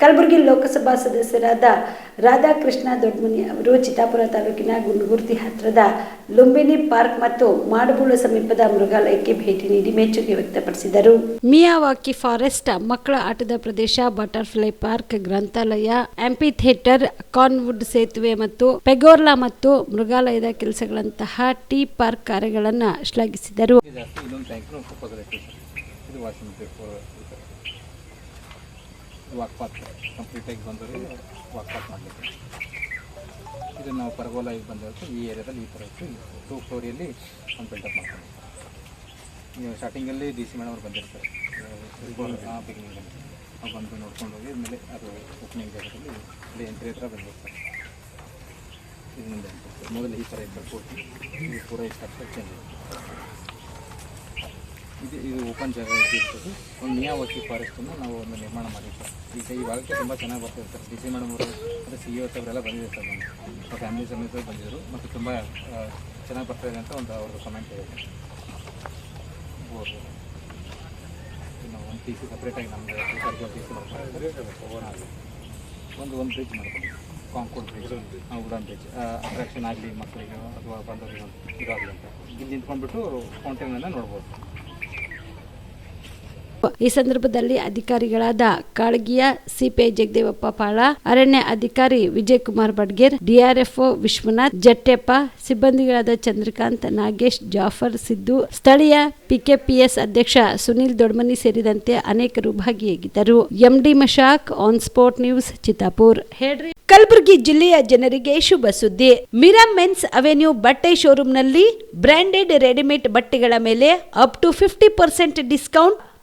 ಕಲಬುರಗಿ ಲೋಕಸಭಾ ಸದಸ್ಯರಾದ ರಾಧಾಕೃಷ್ಣ ದೊಡ್ಡಮನಿ ಅವರು ಚಿತ್ತಾಪುರ ತಾಲೂಕಿನ ಗುಂಡಗುರ್ತಿ ಹತ್ತಿರದ ಲುಂಬಿನಿ ಪಾರ್ಕ್ ಮತ್ತು ಮಾಡಬೂಳು ಸಮೀಪದ ಮೃಗಾಲಯಕ್ಕೆ ಭೇಟಿ ನೀಡಿ ಮೆಚ್ಚುಗೆ ವ್ಯಕ್ತಪಡಿಸಿದರು. ಮಿಯಾವಾಕಿ ಫಾರೆಸ್ಟ್ ಮಕ್ಕಳ ಆಟದ ಪ್ರದೇಶ ಬಟರ್ಫ್ಲೈ ಪಾರ್ಕ್ ಗ್ರಂಥಾಲಯ ಆಂಪಿ ಥಿಯೇಟರ್ ಕಾನ್ವುಡ್ ಸೇತುವೆ ಮತ್ತು ಪೆಗೋರ್ಲಾ ಮತ್ತು ಮೃಗಾಲಯದ ಕೆಲಸಗಳಂತಹ ಟೀ ಪಾರ್ಕ್ ಕಾರ್ಯಗಳನ್ನು ಶ್ಲಾಘಿಸಿದರು ಜಾಸ್ತಿ ಇನ್ನೊಂದು ಟ್ಯಾಂಕ್ನು ಪಕ್ಕದ ಐತಿ ಸರ್ ಇದು ವಾಷಿಂಗ್ ಪೇಪರ್ ಇದು ವಾಕ್ಪಾತ್ ಕಂಪ್ಲೀಟಾಗಿ ಬಂದರೆ ವಾಕ್ಪಾತ್ ಮಾಡಲಿಕ್ಕೆ. ಇದು ನಾವು ಪರಗೋಲ ಈಗ ಬಂದಿರುತ್ತೆ ಈ ಏರಿಯಾದಲ್ಲಿ ಈ ಥರ ಇತ್ತು. ಟೂ ಫ್ಲೋರಿಯಲ್ಲಿ ಒಂದು ಬಿಲ್ಡಪ್ ನೀವು ಸ್ಟಾರ್ಟಿಂಗಲ್ಲಿ ಡಿ ಸಿ ಮೇಡಮ್ ಅವ್ರು ಬಂದಿರ್ತಾರೆ. ಬಿಗಿನಿಂಗಲ್ಲಿ ಅವ್ರು ಬಂದು ನೋಡ್ಕೊಂಡು ಹೋಗಿ ಆಮೇಲೆ ಅದು ಓಪನಿಂಗ್ ಜಾಗದಲ್ಲಿ ಅಲ್ಲಿ ಎಂಟ್ರಿ ಹತ್ರ ಬಂದಿರ್ತಾರೆ. ಇದು ಮುಂದೆ ಮೊದಲು ಈ ಥರ ಇದ್ದರೆ ಇದು ಪೂರ ಸ್ಟ್ರಕ್ಚರ್ ಚೇಂಜ್ ಆಯಿತು. ಇದು ಓಪನ್ ಜಾಗ ಇರ್ತದೆ. ಒಂದು ಮಿಯಾವಾಕಿ ಫಾರೆಸ್ಟನ್ನು ನಾವು ಒಂದು ನಿರ್ಮಾಣ ಮಾಡಿದ್ದೀವಿ ಡಿ ಸಿ ಈ ಭಾಗಕ್ಕೆ ತುಂಬ ಚೆನ್ನಾಗಿ ಬರ್ತಿರ್ತಾರೆ ಡಿ ಸಿ ಮೇಡಮ್ ಅವರು, ಮತ್ತು ಸಿ ಇ ಅವರೆಲ್ಲ ಬಂದಿರ್ತಾರೆ ನಮ್ಮ ಫ್ಯಾಮಿಲಿ ಸಮೇತ ಬಂದಿದ್ದರು. ಮತ್ತು ತುಂಬ ಚೆನ್ನಾಗಿ ಬರ್ತಾ ಇದೆ ಅಂತ ಒಂದು ಅವ್ರದ್ದು ಕಮೆಂಟ್ ಇದೆ. ನಾವು ಒಂದು ಪಿ ಸಿ ಸಪ್ರೇಟಾಗಿ ಸರ್ಕಾರ ಪಿ ಸಿ ಮಾಡ್ಕೊಂಡಿದ್ದಾರೆ ಒಂದು ಒಂದು ಬ್ರಿಡ್ಜ್ ಮಾಡ್ಕೊಂಡು concrete bridge Udaan bridge attraction ಆಗಲಿ ಮಕ್ಕಳಿಗೆ, ಅಥವಾ ಬಂದವರಿಗೆ ಇದಾಗಲಿ ಅಂತ. ಇಲ್ಲಿ ನಿಂತ್ಕೊಂಡ್ಬಿಟ್ಟು ಫೌಂಟೇನನ್ನು ನೋಡ್ಬೋದು. ಈ ಸಂದರ್ಭದಲ್ಲಿ ಅಧಿಕಾರಿಗಳಾದ ಕಾಳಗಿಯ ಸಿಪಿಐ ಜಗದೇವಪ್ಪ ಪಾಳ, ಅರಣ್ಯ ಅಧಿಕಾರಿ ವಿಜಯ್ ಕುಮಾರ್ ಬಡ್ಗೇರ್, ಡಿಆರ್ಎಫ್ಒ ವಿಶ್ವನಾಥ್, ಜಟ್ಟೆಪ್ಪ, ಸಿಬ್ಬಂದಿಗಳಾದ ಚಂದ್ರಕಾಂತ್, ನಾಗೇಶ್, ಜಾಫರ್, ಸಿದ್ದು, ಸ್ಥಳೀಯ ಪಿಕೆಪಿಎಸ್ ಅಧ್ಯಕ್ಷ ಸುನಿಲ್ ದೊಡ್ಮನಿ ಸೇರಿದಂತೆ ಅನೇಕರು ಭಾಗಿಯಾಗಿದ್ದರು. MD Mashak, on spot news, Chittapur. ಹೇಳ್ರಿ. ಕಲಬುರಗಿ ಜಿಲ್ಲೆಯ ಜನರಿಗೆ ಶುಭ ಸುದ್ದಿ. ಮಿರಾ ಮೆನ್ಸ್ ಅವೆನ್ಯೂ ಬಟ್ಟೆ ಶೋರೂಮ್ನಲ್ಲಿ ಬ್ರಾಂಡೆಡ್ ರೆಡಿಮೇಡ್ ಬಟ್ಟೆಗಳ ಮೇಲೆ up to fifty percent discount